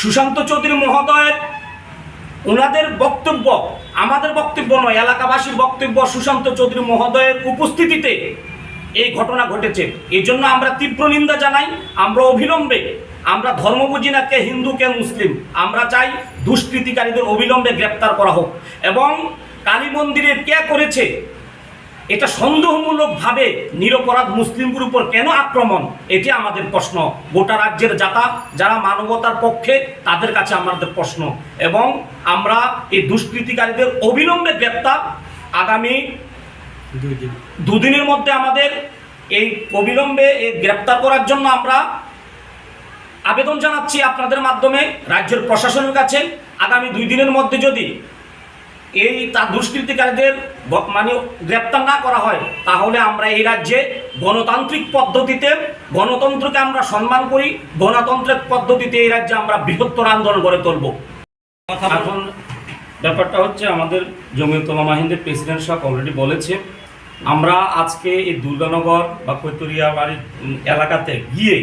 সুশান্ত চৌধুরী মহোদয়ের ওনাদের বক্তব্য, আমাদের বক্তব্য নয়, এলাকাবাসীর বক্তব্য সুশান্ত চৌধুরী মহোদয়ের উপস্থিতিতে এই ঘটনা ঘটেছে। এই জন্য আমরা তীব্র নিন্দা জানাই, আমরা অবিলম্বে, আমরা ধর্ম বুঝি না কে হিন্দু কে মুসলিম, আমরা চাই দুষ্কৃতিকারীদের অবিলম্বে গ্রেপ্তার করা হোক। এবং কালী মন্দিরে কে করেছে এটা সন্দেহমূলকভাবে নিরপরাধ মুসলিমদের উপর কেন আক্রমণ? এটি আমাদের প্রশ্ন। গোটা রাজ্যের যাতা যারা মানবতার পক্ষে তাদের কাছে আমাদের প্রশ্ন। এবং আমরা এই দুষ্কৃতিকারীদের অবিলম্বে গ্রেপ্তার। আগামী দুদিনের মধ্যে আমাদের এই অবিলম্বে এই গ্রেপ্তার করার জন্য আমরা আবেদন জানাচ্ছি আপনাদের মাধ্যমে রাজ্যের প্রশাসনের কাছে। আগামী দুই দিনের মধ্যে যদি এই তার দুষ্কৃতিকারীদের মানে গ্রেপ্তার না করা হয়, তাহলে আমরা এই রাজ্যে গণতান্ত্রিক পদ্ধতিতে, গণতন্ত্রকে আমরা সম্মান করি গণতন্ত্রের পদ্ধতিতে এই রাজ্যে আমরা বৃহত্তর আন্দোলন গড়ে তুলব। এখন ব্যাপারটা হচ্ছে আমাদের জমিয়তমা মাহিন্দের প্রেসিডেন্ট সাহেব অলরেডি বলেছে, আমরা আজকে এই দুর্গানগর বা কৈতরিয়া বাড়ির এলাকাতে গিয়ে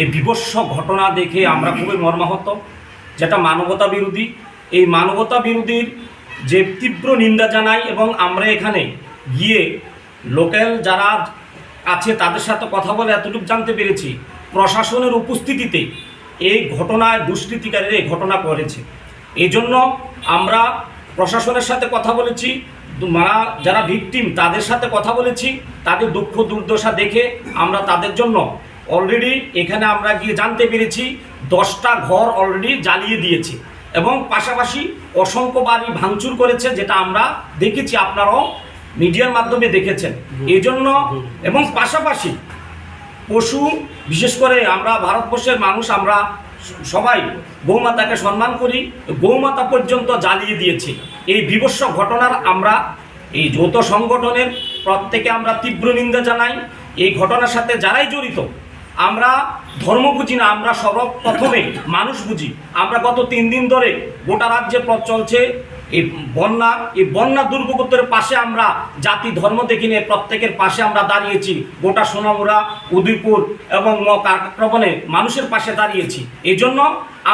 এই বিভৎস ঘটনা দেখে আমরা খুবই মর্মাহত, যেটা মানবতা বিরোধী। এই মানবতা বিরোধীর যে তীব্র নিন্দা জানাই এবং আমরা এখানে গিয়ে লোকাল যারা আছে তাদের সাথে কথা বলে এতটুকু জানতে পেরেছি, প্রশাসনের উপস্থিতিতে এই ঘটনায় দুষ্কৃতিকারীরা এই ঘটনা করেছে। এই জন্য আমরা প্রশাসনের সাথে কথা বলেছি, মারা যারা ভিকটিম তাদের সাথে কথা বলেছি, তাদের দুঃখ দুর্দশা দেখে আমরা তাদের জন্য অলরেডি এখানে আমরা গিয়ে জানতে পেরেছি, দশটা ঘর অলরেডি জ্বালিয়ে দিয়েছে। এবং পাশাপাশি অসংখ্য বাড়ি ভাঙচুর করেছে যেটা আমরা দেখেছি আপনারাও মিডিয়ার মাধ্যমে দেখেছেন। এই জন্য এবং পাশাপাশি পশু বিশেষ করে আমরা ভারতবর্ষের মানুষ আমরা সবাই গৌমাতাকে সম্মান করি গৌমাতা পর্যন্ত জ্বালিয়ে দিয়েছে। এই বিভৎস ঘটনার আমরা এই যৌথ সংগঠনের প্রত্যেকে আমরা তীব্র নিন্দা জানাই। এই ঘটনার সাথে যারাই জড়িত আমরা ধর্ম বুঝি না, আমরা সর্বপ্রথমে মানুষ বুঝি। আমরা গত তিন দিন ধরে গোটা রাজ্যে পথ চলছে। এই বন্যা এই বন্যা দুর্গতের পাশে আমরা জাতি, ধর্ম দেখি নিয়ে প্রত্যেকের পাশে আমরা দাঁড়িয়েছি। গোটা সোনামুড়া, উদয়পুর এবং কাকরাবনে মানুষের পাশে দাঁড়িয়েছি। এই জন্য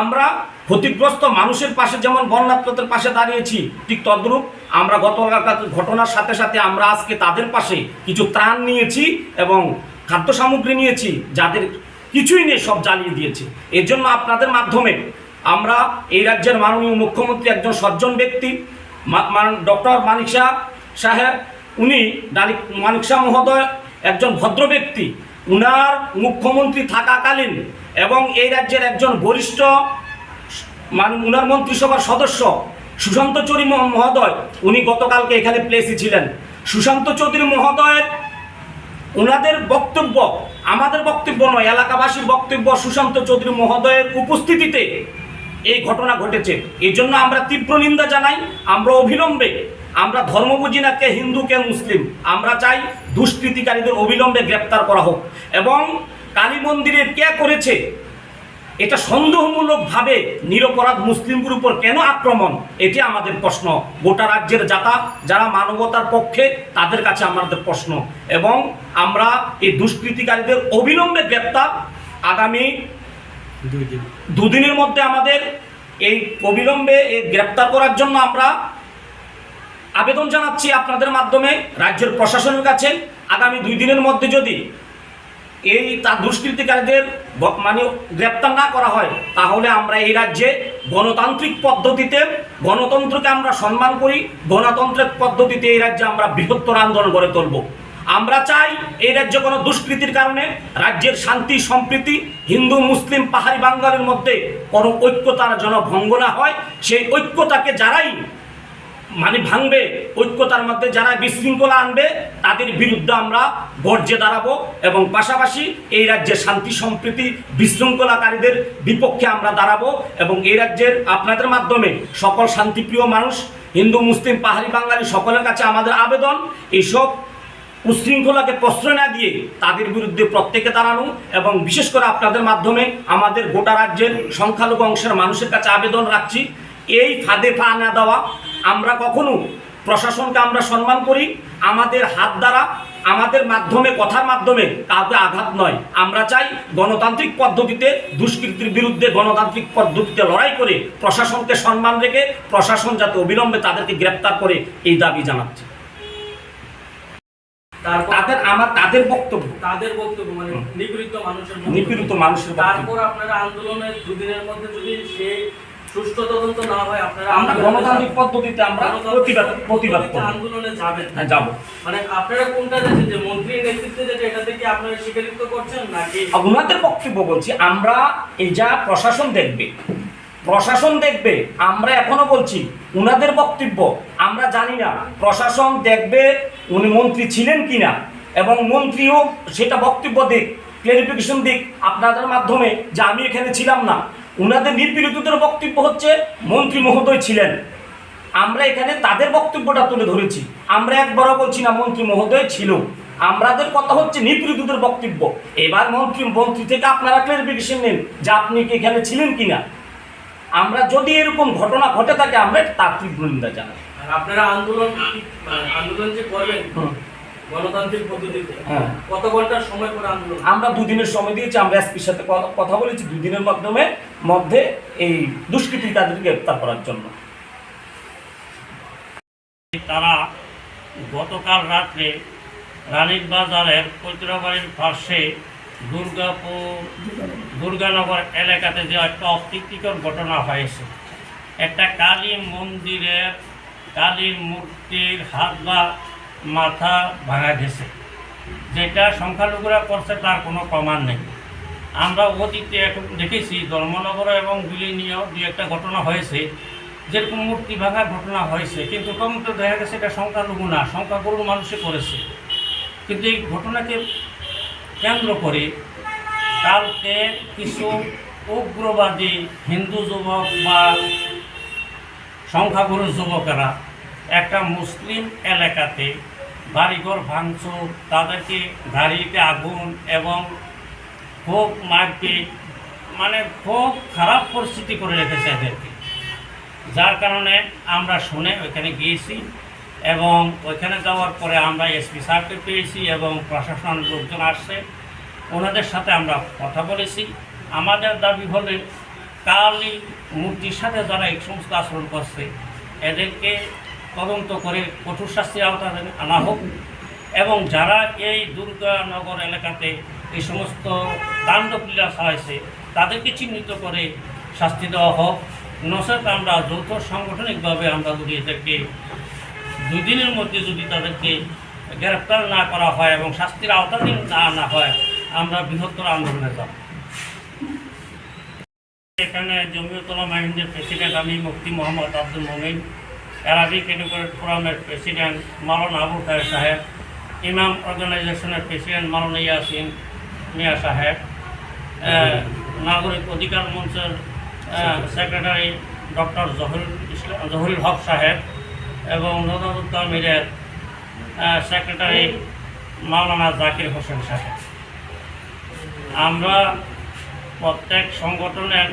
আমরা ক্ষতিগ্রস্ত মানুষের পাশে যেমন বন্যাত্মতের পাশে দাঁড়িয়েছি, ঠিক তদ্রূপ আমরা গত ঘটনার সাথে সাথে আমরা আজকে তাদের পাশে কিছু ত্রাণ নিয়েছি এবং খাদ্য সামগ্রী নিয়েছি, যাদের কিছুই নেই, সব জ্বালিয়ে দিয়েছে। এর জন্য আপনাদের মাধ্যমে আমরা এই রাজ্যের মাননীয় মুখ্যমন্ত্রী একজন সজ্জন ব্যক্তি ডক্টর মানিক শাহ সাহেব, উনি মানিক শাহ মহোদয় একজন ভদ্র ব্যক্তি। উনার মুখ্যমন্ত্রী থাকাকালীন এবং এই রাজ্যের একজন বরিষ্ঠ মানে উনার মন্ত্রিসভার সদস্য সুশান্ত চৌধুরী মহ- মহোদয়, উনি গতকালকে এখানে প্লেসে ছিলেন। সুশান্ত চৌধুরী মহোদয়ের ওনাদের বক্তব্য, আমাদের বক্তব্য নয়, এলাকাবাসীর বক্তব্য সুশান্ত চৌধুরী মহোদয়ের উপস্থিতিতে এই ঘটনা ঘটেছে। এই জন্য আমরা তীব্র নিন্দা জানাই, আমরা অবিলম্বে, আমরা ধর্ম বুঝি না কে হিন্দু কে মুসলিম, আমরা চাই দুষ্কৃতিকারীদের অবিলম্বে গ্রেপ্তার করা হোক। এবং কালী মন্দিরে কে করেছে এটা সন্দেহমূলকভাবে নিরপরাধ মুসলিমদের উপর কেন আক্রমণ? এটি আমাদের প্রশ্ন। গোটা রাজ্যের যাতা যারা মানবতার পক্ষে, তাদের কাছে আমাদের প্রশ্ন। এবং আমরা এই দুষ্কৃতিকারীদের অবিলম্বে গ্রেপ্তার। আগামী দুদিনের মধ্যে আমাদের এই অবিলম্বে এই গ্রেপ্তার করার জন্য আমরা আবেদন জানাচ্ছি আপনাদের মাধ্যমে, রাজ্যের প্রশাসনের কাছে। আগামী দুই দিনের মধ্যে যদি এই তার দুষ্কৃতিকারীদের মানে গ্রেপ্তার না করা হয়, তাহলে আমরা এই রাজ্যে গণতান্ত্রিক পদ্ধতিতে, গণতন্ত্রকে আমরা সম্মান করি গণতন্ত্রের পদ্ধতিতে এই রাজ্যে আমরা বৃহত্তর আন্দোলন গড়ে তুলব। আমরা চাই এই রাজ্যে কোনো দুষ্কৃতির কারণে রাজ্যের শান্তি, সম্প্রীতি, হিন্দু, মুসলিম, পাহাড়ি বাঙ্গালের মধ্যে কোনো ঐক্যতার যেন ভঙ্গ না হয়। সেই ঐক্যতাকে যারাই মানে ভাঙবে, ঐক্যতার মধ্যে যারা বিশৃঙ্খলা আনবে, তাদের বিরুদ্ধে আমরা গর্জে দাঁড়াবো এবং পাশাপাশি এই রাজ্যের শান্তি, সম্প্রীতি, বিশৃঙ্খলাকারীদের বিপক্ষে আমরা দাঁড়াবো এবং এই রাজ্যের আপনাদের মাধ্যমে সকল শান্তিপ্রিয় মানুষ, হিন্দু, মুসলিম, পাহাড়ি বাঙালি সকলের কাছে আমাদের আবেদন, এইসব উশৃঙ্খলাকে প্রশ্রয় না দিয়ে তাদের বিরুদ্ধে প্রত্যেকে দাঁড়ানো এবং বিশেষ করে আপনাদের মাধ্যমে আমাদের গোটা রাজ্যের সংখ্যালঘু অংশের মানুষের কাছে আবেদন রাখছি, এই ফাঁদে পা না দেওয়া আমরা কখনো প্রশাসনকে আমরা সম্মান করি আমাদের হাত দ্বারা আমাদের মাধ্যমে কথার মাধ্যমে কাউকে আঘাত নয়। আমরা চাই গণতান্ত্রিক পদ্ধতিতে দুষ্কৃতির বিরুদ্ধে গণতান্ত্রিক পদ্ধতিতে লড়াই করে প্রশাসনকে সম্মান রেখে প্রশাসন যাতে অবিলম্বে তাদেরকে গ্রেপ্তার করে এই দাবি জানাচ্ছে। তারপর তাদের আমার তাদের বক্তব্য। তাদের বক্তব্য মানে নিপীড়িত মানুষের নিপীড়িত মানুষের তারপর আপনারা আন্দোলনের দুদিনের মধ্যে যদি সেই সুষ্ঠু তদন্ত না হয় আপনারা আমরা গণতান্ত্রিক পদ্ধতিতে আমরা প্রতিবাদ প্রতিবাদ করব। আন্দোলনে যাবেন হ্যাঁ যাব। মানে আপনারা কোনটা যাচ্ছেন যে মন্ত্রীর নেতৃত্বে যেটা এটা থেকে আপনারা স্বীকারিত করছেন নাকি? ওনাদের বক্তব্য বলছি আমরা এই যা প্রশাসন দেখবে প্রশাসন দেখবে আমরা এখনও বলছি উনাদের বক্তব্য আমরা জানি না প্রশাসন দেখবে উনি মন্ত্রী ছিলেন কিনা এবং মন্ত্রীও সেটা বক্তব্য দিক ক্লারিফিকেশন দিক আপনাদের মাধ্যমে যে আমি এখানে ছিলাম না উনাদের নিপীড়িতদের বক্তব্য হচ্ছে মন্ত্রী মহোদয় ছিলেন। আমরা এখানে তাদের বক্তব্যটা তুলে ধরেছি। আমরা একবারও বলছি না মন্ত্রী মহোদয় ছিল। আমাদের কথা হচ্ছে নিপীড়িতদের বক্তব্য। এবার মন্ত্রী মন্ত্রী থেকে আপনারা ক্লারিফিকেশন নেন যে আপনি কি এখানে ছিলেন কিনা। আমরা যদি এরকম ঘটনা ঘটে থাকে আমরা তার তীব্র নিন্দা জানাই আর আপনারা আন্দোলন আন্দোলন যে করবেন। গণতান্ত্রিক পদ্ধতিতে হ্যাঁ। কত ঘণ্টার সময় আন্দোলন? আমরা দুদিনের সময় দিয়েছি আমরা এসপির সাথে কথা- বলেছি দুদিনের মাধ্যমে মধ্যে এই দুষ্কৃতী তাদেরকে গ্রেপ্তার করার জন্য। তারা গতকাল রাত্রে রানীর বাজারের কৈতরাবাড়ির পাশে দুর্গাপুর দুর্গানগর এলাকাতে যে একটা অপ্রীতিকর ঘটনা হয়েছে। একটা কালী মন্দিরের কালীর মূর্তির হাত বা মাথা ভাঙা গেছে যেটা সংখ্যালঘুরা করছে তার কোনো প্রমাণ নেই। আমরা অতীতে এখন দেখেছি, ধর্মনগর এবং বিলিনিয়াও দু একটা ঘটনা হয়েছে। যেরকম মূর্তি ভাঙার ঘটনা হয়েছে, কিন্তু তদন্ত দেখা গেছে এটা সংখ্যালঘু না, সংখ্যাগুরু মানুষে করেছে। কিন্তু এই ঘটনাকে কেন্দ্র করে কালকে কিছু উগ্রবাদী হিন্দু যুবক বা সংখ্যাগুরু যুবকেরা একটা মুসলিম এলাকাতে বাড়িঘর ভাঙচুর, তাদেরকে গাড়িতে আগুন এবং খুব মারপিট মানে খুব খারাপ পরিস্থিতি করে রেখেছে এদেরকে। যার কারণে আমরা শুনে ওইখানে গিয়েছি এবং ওইখানে যাওয়ার পরে আমরা এসপি সাহেবকে পেয়েছি এবং প্রশাসন লোকজন আসছে। ওনাদের সাথে আমরা কথা বলেছি। আমাদের দাবি হলে কালী মূর্তির সাথে যারা এই সমস্ত আচরণ করছে, এদেরকে তদন্ত করে কঠোর শাস্তির আওতায় আনা হোক। এবং যারা এই দুর্গানগর এলাকাতে এই সমস্ত তাণ্ডব লীলা চালাইছে তাদেরকে চিহ্নিত করে শাস্তি দেওয়া হোক। নচেত আমরা যৌথ সাংগঠনিকভাবে আমরা যদি এদেরকে দুই দিনের মধ্যে যদি তাদেরকে গ্রেপ্তার না করা হয় এবং শাস্তির আওতাধীন না আনা হয়, আমরা বৃহত্তর আন্দোলনে যাব। এখানে জমিয়তলা মাহিন্দের প্রেসিডেন্ট আমি মুফতি মোহাম্মদ আব্দুল মোমিন অ্যারাবিক এডুকেট ফোরামের প্রেসিডেন্ট মালন আবু খায়ের সাহেব ইমাম অর্গানাইজেশনের প্রেসিডেন্ট মালন ইয়াসিন মিয়া সাহেব নাগরিক অধিকার মঞ্চের সেক্রেটারি ডক্টর জহুর ইসলাম জহুরুল হক সাহেব এবং নদাদুল আমিরের সেক্রেটারি মাওলানা জাকির হোসেন সাহেব আমরা প্রত্যেক সংগঠনের